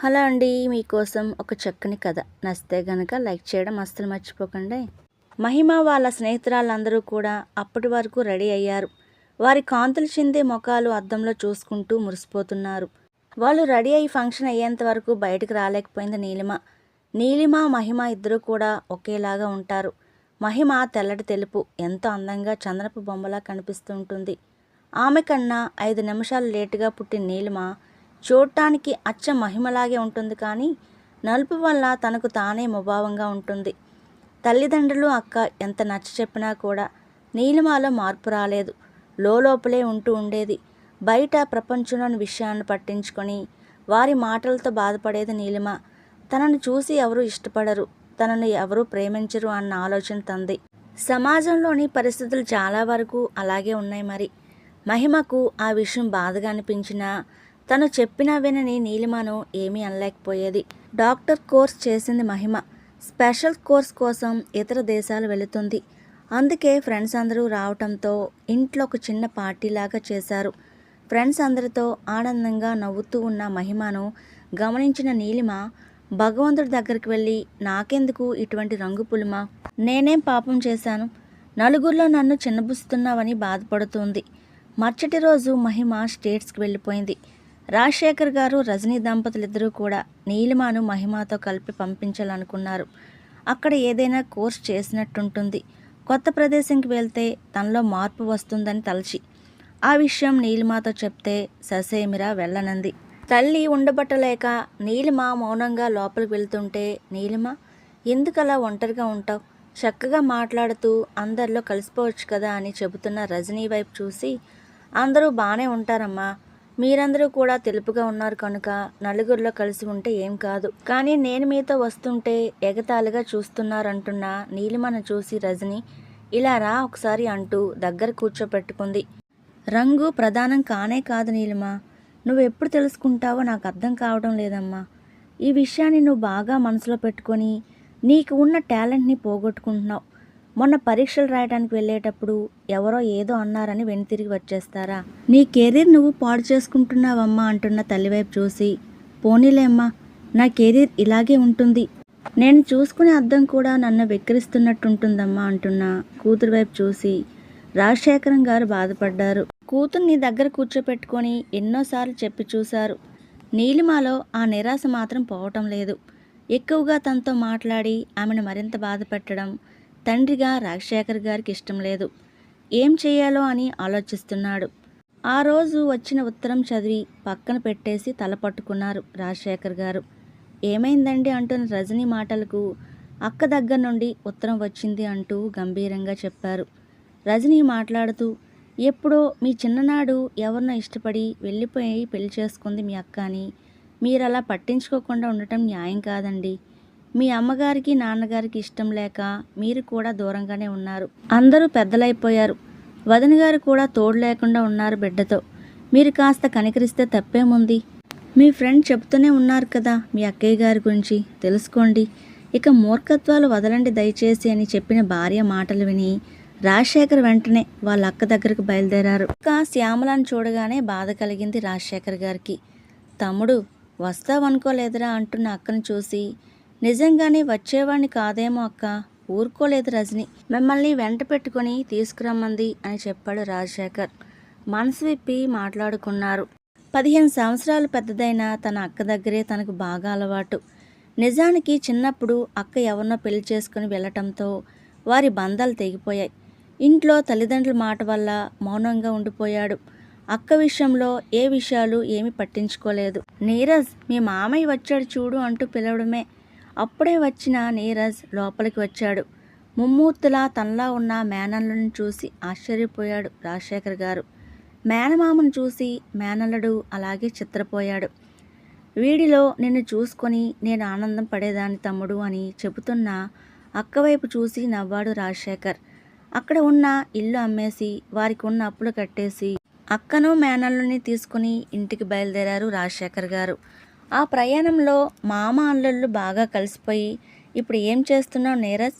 Hello అండి మీకోసం ఒక చక్కని కథ. నచ్చితే గనక లైక్ చేయడం అస్సలు మర్చిపోకండి. మహిమ వాళ్ళ స్నేహితురాళ్ళందరూ కూడా అప్పటి వరకు రెడీ అయ్యారు. వారి కాంతులు చిందే ముఖాలు అద్దంలో చూసుకుంటూ మురిసిపోతున్నారు. వాళ్ళు రెడీ అయ్యి ఫంక్షన్ అయ్యేంత వరకు బయటకు రాలేకపోయింది నీలిమ. నీలిమ మహిమ ఇద్దరు కూడా ఒకేలాగా ఉంటారు. మహిమ తెల్లటి తెలుపు ఎంతో అందంగా చంద్రపు బొమ్మలా కనిపిస్తూ ఉంటుంది. ఆమె కన్నా ఐదు నిమిషాలు లేటుగా పుట్టిన నీలిమ చూడటానికి అచ్చ మహిమలాగే ఉంటుంది కానీ నలుపు వల్ల తనకు తానే ముభావంగా ఉంటుంది. తల్లిదండ్రులు అక్క ఎంత నచ్చ చెప్పినా కూడా నీలిమాలో మార్పు రాలేదు. లోపలే ఉంటూ ఉండేది. బయట ప్రపంచంలోని విషయాన్ని పట్టించుకొని వారి మాటలతో బాధపడేది నీలిమ. తనను చూసి ఎవరు ఇష్టపడరు తనను ఎవరు ప్రేమించరు అన్న ఆలోచన తంది. సమాజంలోని పరిస్థితులు చాలా వరకు అలాగే ఉన్నాయి మరి. మహిమకు ఆ విషయం బాధగా అనిపించినా తను చెప్పినా వినని నీలిమను ఏమీ అనలేకపోయేది. డాక్టర్ కోర్స్ చేసింది మహిమ. స్పెషల్ కోర్స్ కోసం ఇతర దేశాలు వెళుతుంది. అందుకే ఫ్రెండ్స్ అందరూ రావటంతో ఇంట్లో ఒక చిన్న పార్టీలాగా చేశారు. ఫ్రెండ్స్ అందరితో ఆనందంగా నవ్వుతూ ఉన్న మహిమను గమనించిన నీలిమ భగవంతుడి దగ్గరికి వెళ్ళి నాకెందుకు ఇటువంటి రంగు పులిమ? నేనేం పాపం చేశాను? నలుగురిలో నన్ను చిన్నబుస్తున్నావని బాధపడుతుంది. మర్చటి రోజు మహిమ స్టేట్స్కి వెళ్ళిపోయింది. రాజశేఖర్ గారు రజనీ దంపతులిద్దరూ కూడా నీలిమాను మహిమతో కలిపి పంపించాలనుకున్నారు. అక్కడ ఏదైనా కోర్స్ చేసినట్టుంటుంది. కొత్త ప్రదేశంకి వెళ్తే తనలో మార్పు వస్తుందని తలచి. ఆ విషయం నీలిమాతో చెప్తే ససేమిరా వెళ్ళనంది. తల్లి ఉండబట్టలేక నీలిమ మౌనంగా లోపలికి వెళ్తుంటే నీలిమ ఎందుకలా ఒంటరిగా ఉంటావు? చక్కగా మాట్లాడుతూ అందరిలో కలిసిపోవచ్చు కదా అని చెబుతున్న రజనీ వైపు చూసి అందరూ బాగానే ఉంటారమ్మా. మీరందరూ కూడా తెలుపుగా ఉన్నారు కనుక నలుగురిలో కలిసి ఉంటే ఏం కాదు. కానీ నేను మీతో వస్తుంటే ఎగతాళిగా చూస్తున్నారంటున్న నీలిమను చూసి రజని ఇలా రా ఒకసారి అంటూ దగ్గర కూర్చోపెట్టుకుంది. రంగు ప్రధానం కానే కాదు నీలిమ. నువ్వు ఎప్పుడు తెలుసుకుంటావో నాకు అర్థం కావడం లేదమ్మా. ఈ విషయాన్ని నువ్వు బాగా మనసులో పెట్టుకొని నీకు ఉన్న టాలెంట్ని పోగొట్టుకుంటున్నావు. మొన్న పరీక్షలు రాయడానికి వెళ్ళేటప్పుడు ఎవరో ఏదో అన్నారని వెనుతిరిగి వచ్చేస్తారా? నీ కెరీర్ నువ్వు పాడు చేసుకుంటున్నావమ్మా అంటున్న తల్లివైపు చూసి పోనీలేమ్మా నా కెరీర్ ఇలాగే ఉంటుంది. నేను చూసుకునే అర్థం కూడా నన్ను వెక్కిరిస్తున్నట్టుంటుందమ్మా అంటున్న కూతురు వైపు చూసి రాజశేఖరం గారు బాధపడ్డారు. కూతుర్ని దగ్గర కూర్చోపెట్టుకొని ఎన్నోసార్లు చెప్పి చూశారు. నీలిమాలో ఆ నిరాశ మాత్రం పోవటం లేదు. ఎక్కువగా తనతో మాట్లాడి ఆమెను మరింత బాధపెట్టడం తండ్రిగా రాజశేఖర్ గారికి ఇష్టం లేదు. ఏం చేయాలో అని ఆలోచిస్తున్నాడు. ఆ రోజు వచ్చిన ఉత్తరం చదివి పక్కన పెట్టేసి తల పట్టుకున్నారు రాజశేఖర్ గారు. ఏమైందండి అంటున్న రజనీ మాటలకు అక్క దగ్గర నుండి ఉత్తరం వచ్చింది అంటూ గంభీరంగా చెప్పారు. రజనీ మాట్లాడుతూ ఎప్పుడో మీ చిన్ననాడు ఎవరినో ఇష్టపడి వెళ్ళిపోయి పెళ్ళి చేసుకుంది మీ అక్క అని. మీరు అలా పట్టించుకోకుండా ఉండటం న్యాయం కాదండి. మీ అమ్మగారికి నాన్నగారికి ఇష్టం లేక మీరు కూడా దూరంగానే ఉన్నారు. అందరూ పెద్దలైపోయారు. వదిన గారు కూడా తోడు లేకుండా ఉన్నారు బిడ్డతో. మీరు కాస్త కనికరిస్తే తప్పేముంది? మీ ఫ్రెండ్ చెప్తూనే ఉన్నారు కదా మీ అక్కయ్య గారి గురించి. తెలుసుకోండి. ఇక మూర్ఖత్వాలు వదలండి దయచేసి అని చెప్పిన భార్య మాటలు విని రాజశేఖర్ వెంటనే వాళ్ళ అక్క దగ్గరకు బయలుదేరారు. అక్క శ్యామలను చూడగానే బాధ కలిగింది రాజశేఖర్ గారికి. తమ్ముడు వస్తావనుకోలేదురా అంటున్న అక్కను చూసి నిజంగానే వచ్చేవాడిని కాదేమో అక్క. ఊరుకోలేదు రజని. మిమ్మల్ని వెంట పెట్టుకుని తీసుకురమ్మంది అని చెప్పాడు రాజశేఖర్. మనసు విప్పి మాట్లాడుకున్నారు. పదిహేను సంవత్సరాలు పెద్దదైన తన అక్క దగ్గరే తనకు బాగా అలవాటు. నిజానికి చిన్నప్పుడు అక్క ఎవరినో పెళ్ళి చేసుకుని వెళ్ళటంతో వారి బంధాలు తెగిపోయాయి. ఇంట్లో తల్లిదండ్రుల మాట వల్ల మౌనంగా ఉండిపోయాడు. అక్క విషయంలో ఏ విషయాలు ఏమీ పట్టించుకోలేదు. నీరజ్ మీ మామయ్య వచ్చాడు చూడు అంటూ పిలవడమే. అప్పుడే వచ్చిన నీరజ్ లోపలికి వచ్చాడు. ముమ్మూర్తులా తనలా ఉన్న మేనల్లను చూసి ఆశ్చర్యపోయాడు రాజశేఖర్ గారు. మేనమామను చూసి మేనల్లుడు అలాగే చిత్రపోయాడు. వీడిలో నిన్ను చూసుకొని నేను ఆనందం పడేదాన్ని తమ్ముడు అని చెబుతున్న అక్కవైపు చూసి నవ్వాడు రాజశేఖర్. అక్కడ ఉన్న ఇల్లు అమ్మేసి వారికి ఉన్న అప్పులు కట్టేసి అక్కను మేనల్లుని తీసుకుని ఇంటికి బయలుదేరారు రాజశేఖర్ గారు. ఆ ప్రయాణంలో మామ అల్లుళ్ళు బాగా కలిసిపోయి ఇప్పుడు ఏం చేస్తున్నావు నీరజ్?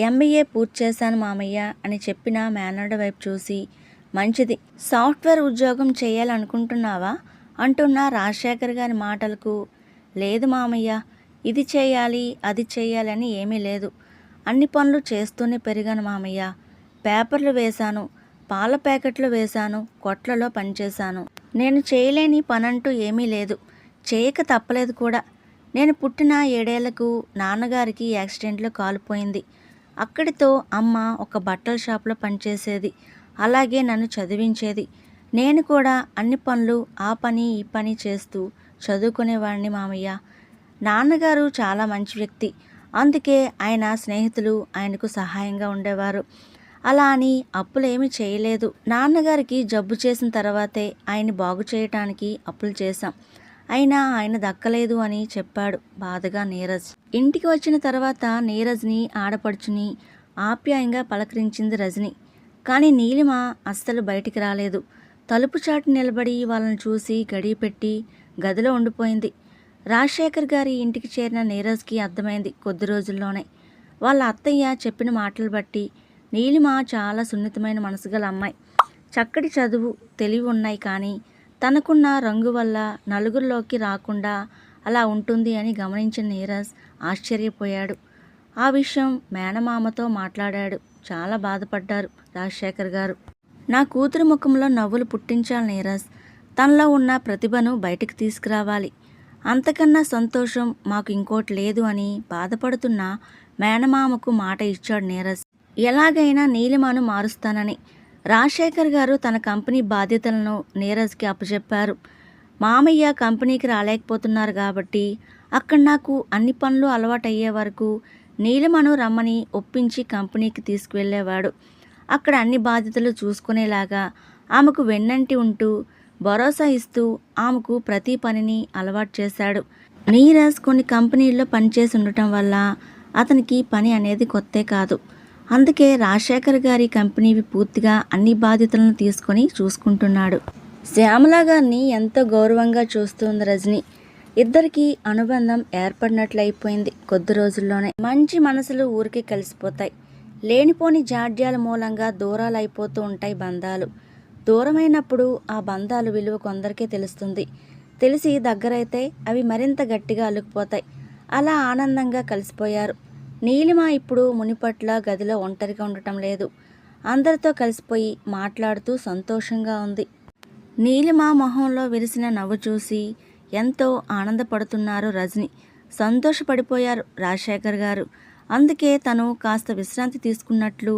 ఎంబీఏ పూర్తి చేశాను మామయ్య అని చెప్పిన మేనర్డ్ వైపు చూసి మంచిది. సాఫ్ట్వేర్ ఉద్యోగం చేయాలనుకుంటున్నావా? అంటున్న రాజశేఖర్ గారి మాటలకు లేదు మామయ్య. ఇది చేయాలి అది చేయాలని ఏమీ లేదు. అన్ని పనులు చేస్తూనే పెరిగాను మామయ్య. పేపర్లు వేశాను పాల ప్యాకెట్లు వేశాను కొట్లలో పనిచేశాను. నేను చేయలేని పనంటూ ఏమీ లేదు. చేయక తప్పలేదు కూడా. నేను పుట్టిన ఏడేళ్ళకు నాన్నగారికి యాక్సిడెంట్లో కాలిపోయింది అక్కడితో అమ్మ ఒక బట్టల షాప్లో పనిచేసేది. అలాగే నన్ను చదివించేది. నేను కూడా అన్ని పనులు ఆ పని ఈ పని చేస్తూ చదువుకునేవాడిని మామయ్య. నాన్నగారు చాలా మంచి వ్యక్తి. అందుకే ఆయన స్నేహితులు ఆయనకు సహాయంగా ఉండేవారు. అలా అని అప్పులేమీ చేయలేదు. నాన్నగారికి జబ్బు చేసిన తర్వాతే ఆయన బాగు చేయటానికి అప్పులు చేశాం. అయినా ఆయన దక్కలేదు అని చెప్పాడు బాధగా నీరజ్. ఇంటికి వచ్చిన తర్వాత నీరజ్ని ఆడపడుచుని ఆప్యాయంగా పలకరించింది రజని. కానీ నీలిమ అస్సలు బయటికి రాలేదు. తలుపు చాటు నిలబడి వాళ్ళని చూసి గడియ పెట్టి గదిలో ఉండిపోయింది. రాజశేఖర్ గారి ఇంటికి చేరిన నీరజ్కి అర్థమైంది కొద్ది రోజుల్లోనే. వాళ్ళ అత్తయ్య చెప్పిన మాటలు బట్టి నీలిమ చాలా సున్నితమైన మనసు గల అమ్మాయి. చక్కటి చదువు తెలివి ఉన్నాయి కానీ తనకున్న రంగు వల్ల నలుగురిలోకి రాకుండా అలా ఉంటుంది అని గమనించిన నీరజ్ ఆశ్చర్యపోయాడు. ఆ విషయం మేనమామతో మాట్లాడాడు. చాలా బాధపడ్డారు రాజశేఖర్ గారు. నా కూతురు ముఖంలో నవ్వులు పుట్టించాలి నీరజ్. తనలో ఉన్న ప్రతిభను బయటకు తీసుకురావాలి. అంతకన్నా సంతోషం మాకు ఇంకోటి లేదు అని బాధపడుతున్న మేనమామకు మాట ఇచ్చాడు నీరజ్. ఎలాగైనా నీలిమాను మారుస్తానని రాజశేఖర్ గారు తన కంపెనీ బాధ్యతలను నీరజ్కి అప్పచెప్పారు. మామయ్య కంపెనీకి రాలేకపోతున్నారు కాబట్టి అక్కడ నాకు అన్ని పనులు అలవాటయ్యే వరకు నీలిమను రమ్మని ఒప్పించి కంపెనీకి తీసుకువెళ్ళేవాడు. అక్కడ అన్ని బాధ్యతలు చూసుకునేలాగా ఆమెకు వెన్నంటి ఉంటూ భరోసా ఇస్తూ ఆమెకు ప్రతి పనిని అలవాటు చేశాడు. నీరజ్ కొన్ని కంపెనీల్లో పనిచేసి ఉండటం వల్ల అతనికి పని అనేది కొత్తే కాదు. అందుకే రాజశేఖర్ గారి కంపెనీవి పూర్తిగా అన్ని బాధ్యతలను తీసుకొని చూసుకుంటున్నాడు. శ్యామల గారిని ఎంతో గౌరవంగా చూస్తుంది రజని. ఇద్దరికి అనుబంధం ఏర్పడినట్లయిపోయింది కొద్ది రోజుల్లోనే. మంచి మనసులు ఊరికే కలిసిపోతాయి. లేనిపోని జాడ్యాల మూలంగా దూరాలు అయిపోతూ ఉంటాయి బంధాలు. దూరమైనప్పుడు ఆ బంధాలు విలువ కొందరికే తెలుస్తుంది. తెలిసి దగ్గరైతే అవి మరింత గట్టిగా అల్లుకుపోతాయి అలా ఆనందంగా కలిసిపోయారు. నీలిమ ఇప్పుడు మునిపట్ల గదిలో ఒంటరిగా ఉండటం లేదు. అందరితో కలిసిపోయి మాట్లాడుతూ సంతోషంగా ఉంది. నీలిమ మొహంలో విరిసిన నవ్వు చూసి ఎంతో ఆనందపడుతున్నారు రజని. సంతోషపడిపోయారు రాజశేఖర్ గారు. అందుకే తను కాస్త విశ్రాంతి తీసుకున్నట్లు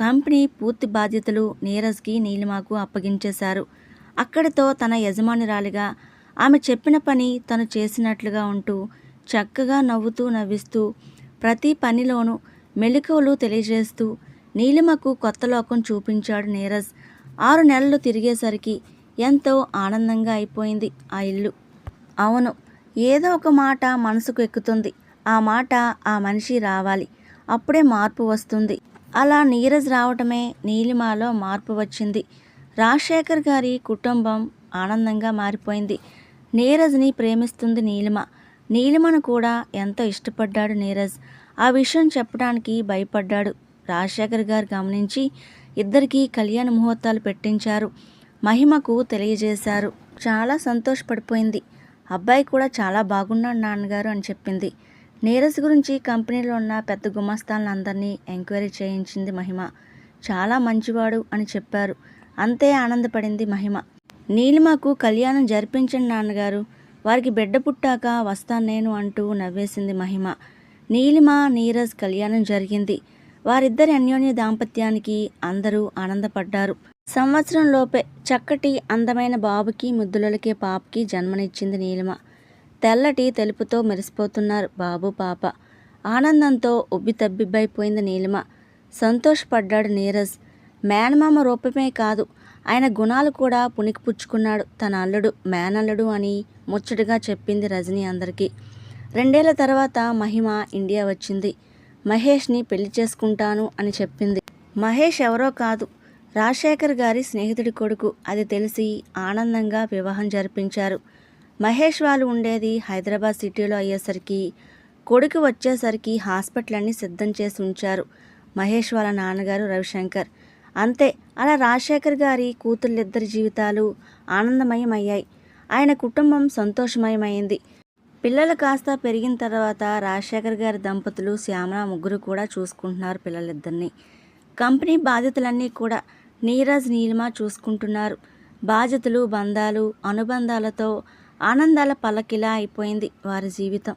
కంపెనీ పూర్తి బాధ్యతలు నీరజ్కి నీలిమాకు అప్పగించేశారు. అక్కడితో తన యజమానురాలిగా ఆమె చెప్పిన పని తను చేసినట్లుగా ఉంటూ చక్కగా నవ్వుతూ నవ్విస్తూ ప్రతి పనిలోనూ మెలకువలు తెలియజేస్తూ నీలిమకు కొత్త లోకం చూపించాడు నీరజ్. ఆరు నెలలు తిరిగేసరికి ఎంతో ఆనందంగా అయిపోయింది ఆ ఇల్లు. అవును ఏదో ఒక మాట మనసుకు ఎక్కుతుంది. ఆ మాట ఆ మనిషి రావాలి. అప్పుడే మార్పు వస్తుంది. అలా నీరజ్ రావటమే నీలిమాలో మార్పు వచ్చింది. రాజశేఖర్ గారి కుటుంబం ఆనందంగా మారిపోయింది. నీరజ్ని ప్రేమిస్తుంది నీలిమ. నీలిమను కూడా ఎంతో ఇష్టపడ్డాడు నీరజ్. ఆ విషయం చెప్పడానికి భయపడ్డాడు. రాజశేఖర్ గారు గమనించి ఇద్దరికీ కళ్యాణ ముహూర్తాలు పెట్టించారు. మహిమకు తెలియజేశారు. చాలా సంతోషపడిపోయింది. అబ్బాయి కూడా చాలా బాగున్నాడు నాన్నగారు అని చెప్పింది. నీరజ్ గురించి కంపెనీలో ఉన్న పెద్ద గుమస్తాలందరినీ ఎంక్వైరీ చేయించింది మహిమ. చాలా మంచివాడు అని చెప్పారు. అంతే ఆనందపడింది మహిమ. నీలిమకు కళ్యాణం జరిపించండి నాన్నగారు. వారికి బిడ్డ పుట్టాక వస్తాను నేను అంటూ నవ్వేసింది మహిమ. నీలిమ నీరజ్ కళ్యాణం జరిగింది. వారిద్దరి అన్యోన్య దాంపత్యానికి అందరూ ఆనందపడ్డారు. సంవత్సరం లోపే చక్కటి అందమైన బాబుకి ముద్దులకే పాపకి జన్మనిచ్చింది నీలిమ. తెల్లటి తెలుపుతో మెరిసిపోతున్నారు బాబు పాప. ఆనందంతో ఉబ్బితబ్బిబ్బైపోయింది నీలిమ. సంతోషపడ్డాడు నీరజ్. మేనమామ రూపమే కాదు ఆయన గుణాలు కూడా పుణికిపుచ్చుకున్నాడు. తన అల్లుడు మేనల్లుడు అని ముచ్చటగా చెప్పింది రజనీ అందరికీ. రెండేళ్ళ తర్వాత మహిమ ఇండియా వచ్చింది. మహేష్ని పెళ్ళి చేసుకుంటాను అని చెప్పింది. మహేష్ ఎవరో కాదు. రాజశేఖర్ గారి స్నేహితుడి కొడుకు. అది తెలిసి ఆనందంగా వివాహం జరిపించారు. మహేష్ వాళ్ళు ఉండేది హైదరాబాద్ సిటీలో అయ్యేసరికి కొడుకు వచ్చేసరికి హాస్పిటల్ అన్ని సిద్ధం చేసి ఉంచారు. మహేష్ వాళ్ళ నాన్నగారు రవిశంకర్. అంతే అలా రాజశేఖర్ గారి కూతుళ్ళిద్దరి జీవితాలు ఆనందమయమయ్యాయి. ఆయన కుటుంబం సంతోషమయమైంది. పిల్లలు కాస్త పెరిగిన తర్వాత రాజశేఖర్ గారి దంపతులు శ్యామల ముగ్గురు కూడా చూసుకుంటున్నారు పిల్లలిద్దరిని. కంపెనీ బాధ్యతలన్నీ కూడా నీరజ్ నీలిమ చూసుకుంటున్నారు. బాధ్యతలు బంధాలు అనుబంధాలతో ఆనందాల పల్లకిలా అయిపోయింది వారి జీవితం.